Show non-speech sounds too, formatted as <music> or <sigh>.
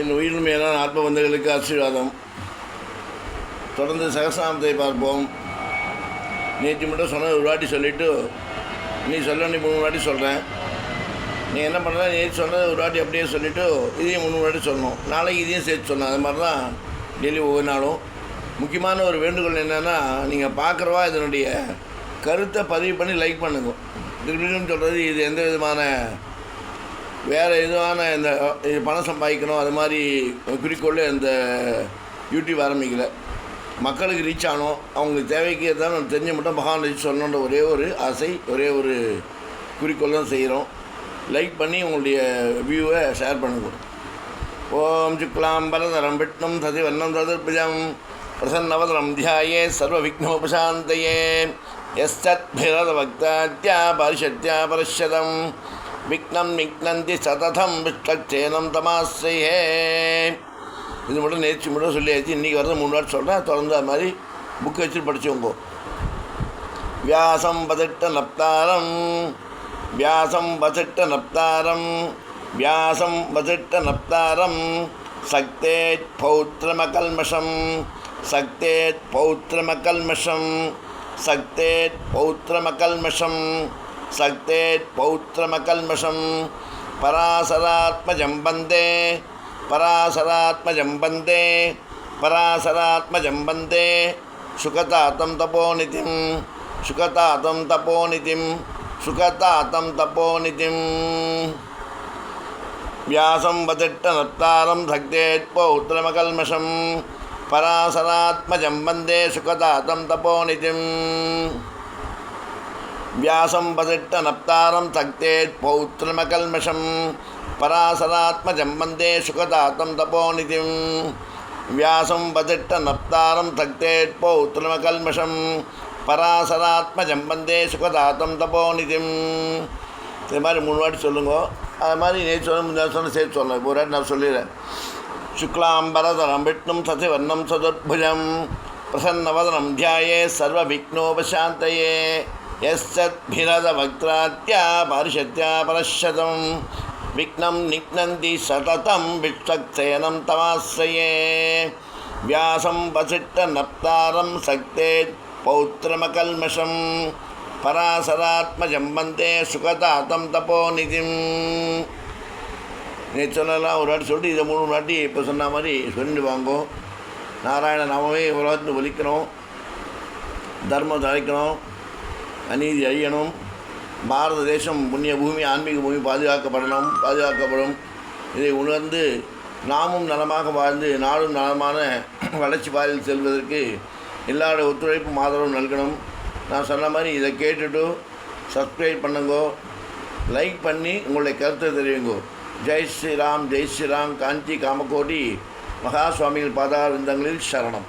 என் உயிர் மேலான ஆத்மபந்தங்களுக்கு ஆசீர்வாதம். தொடர்ந்து சகசநாமத்தை பார்ப்போம். நேற்று மட்டும் சொன்னது ஒரு வாட்டி சொல்லிவிட்டு நீ சொல்ல நீ மூணு வாட்டி சொல்கிறேன் நீ என்ன பண்ணுற நேற்று சொன்னது ஒரு வாட்டி அப்படியே சொல்லிவிட்டு இதையும் மூணு வாட்டி சொல்லணும். நாளைக்கு இதையும் சேர்த்து சொன்னேன் அது மாதிரி தான் டெய்லி ஒவ்வொரு நாளும். முக்கியமான ஒரு வேண்டுகோள் என்னென்னா நீங்கள் பார்க்குறவா இதனுடைய கருத்தை பதிவு பண்ணி லைக் பண்ணுங்க. திருப்பியும் சொல்கிறது இது எந்த விதமான வேறு எதுவான இந்த இது பணம் சம்பாதிக்கணும் அது மாதிரி குறிக்கோள் இந்த யூடியூப் ஆரம்பிக்கல. மக்களுக்கு ரீச் ஆனோம். அவங்களுக்கு தேவைக்கு தான் நம்ம தெரிஞ்ச மட்டும் மகான் ரீச் சொல்லணுன்ற ஒரே ஒரு ஆசை ஒரே ஒரு குறிக்கோள் தான் செய்கிறோம் லைக் பண்ணி உங்களுடைய வியூவை ஷேர் பண்ணுங்க. ஓம் சுக்லாம் பரதரம் விட்ணம் சதி வண்ணம் சதுர்பிஜம் பிரசன்னவதரம் தியாயே சர்வ எஸ்தத் எஸ்தத்பிரதபக்தாத்யா பரிஷத்யா பரிஷதம். விக்னம் விக்னந்தி சததம் விஷ்டேனம் தமாஸ்ரயே. இது மட்டும் நேற்று மட்டும் சொல்லியாச்சு இன்றைக்கி வரது மூணு வாட்டி சொல்கிறேன் தொடர்ந்து அது மாதிரி புக்கு வச்சு படிச்சுக்கோங்க. வியாசம் பதிட்ட நப்தாரம். வியாசம் வசிட்ட நப்தாரம். வியாசம் வசிட்ட நப்தாரம். சக்தேத் பௌத்திரமகல்மஷம் சக்தேத் பௌத்திரமகல்மஷம் சக்தேத் பௌத்திரமகல்மஷம் சக்தேத் பௌத்திரமகல்மஷம். பராசராத்மஜம் வந்தே. பராசராத்மஜம் வந்தே. பராசராத்மஜம் வந்தே. சுகதாத்தம் தபோநிதிம். சுகதாத்தம் தபோநிதிம். சுகதாத்தம் தபோநிதிம். வியாசம் வதிட்ட நத்தாரம் சக்தேத் பௌத்திரமகல்மஷம். பராசராத்மஜம் வந்தே. சுகதாத்தம் தபோநிதிம். வியாசம் வசிட்ட நப்தாரம் தக்தேத் பௌத்திரமகல்மஷம் பராசராத்மஜம் வந்தே சுகதாத்தம் தபோநிதிம் வியாசம் வதிட்ட நப்தாரம் தக்தேத் பௌத்திரமகல்மஷம் பராசராத்மஜம் வந்தே சுகதாத்தம் தபோநிதிம் இது மாதிரி மூணு வாட்டி அது மாதிரி நேற்று சொல்ல முன்னாடி சொன்ன சேர்த்து சொல்லணும் இப்போ ஒரு வாட்டி நான் சொல்லிடுறேன். சுக்லாம்பரதரம் விஷ்ணும் சசிவர்ணம் சதுர்புஜம் பிரசன்னவதனம் தியாயே சர்வ விக்னோபசாந்தையே యస్సద్భిరదవక్త్రాత్యా పరిషత్యా పరశతం విఘ్నం నిఘ్నంది సతతం విక్షక్సేనం తమాశ్రయే వ్యాసం వసిట్ట నప్తారం సక్తే పౌత్రమకల్మషం పరాశరాత్మజం వందే సుఖతాతం தபோநிதிம் நேற்றுலாம் ஒரு வாட்டி சொல்லிட்டு இதை மூணு வாட்டி இப்போ சொன்ன மாதிரி சொல்லிட்டு வாங்கோ நாராயண நாமவே உலகத்தில் அநீதி அழியணும். பாரத தேசம் புண்ணிய பூமி ஆன்மீக பூமி பாதுகாக்கப்படணும் பாதுகாக்கப்படும். இதை உணர்ந்து நாமும் நலமாக வாழ்ந்து நாடும் நலமான <clears throat> வளர்ச்சி பாதையில் செல்வதற்கு எல்லாரோட ஒத்துழைப்பும் ஆதரவும் நல்கணும். நான் சொன்ன மாதிரி இதை கேட்டுட்டு சப்ஸ்கிரைப் பண்ணுங்கோ. லைக் பண்ணி உங்களுடைய கருத்தை தெரிவிங்கோ. ஜெய் ஸ்ரீராம் ஜெய் ஸ்ரீராம் காஞ்சி காமகோடி மகா சுவாமிகள் பாதாரவிந்தங்களில் சரணம்.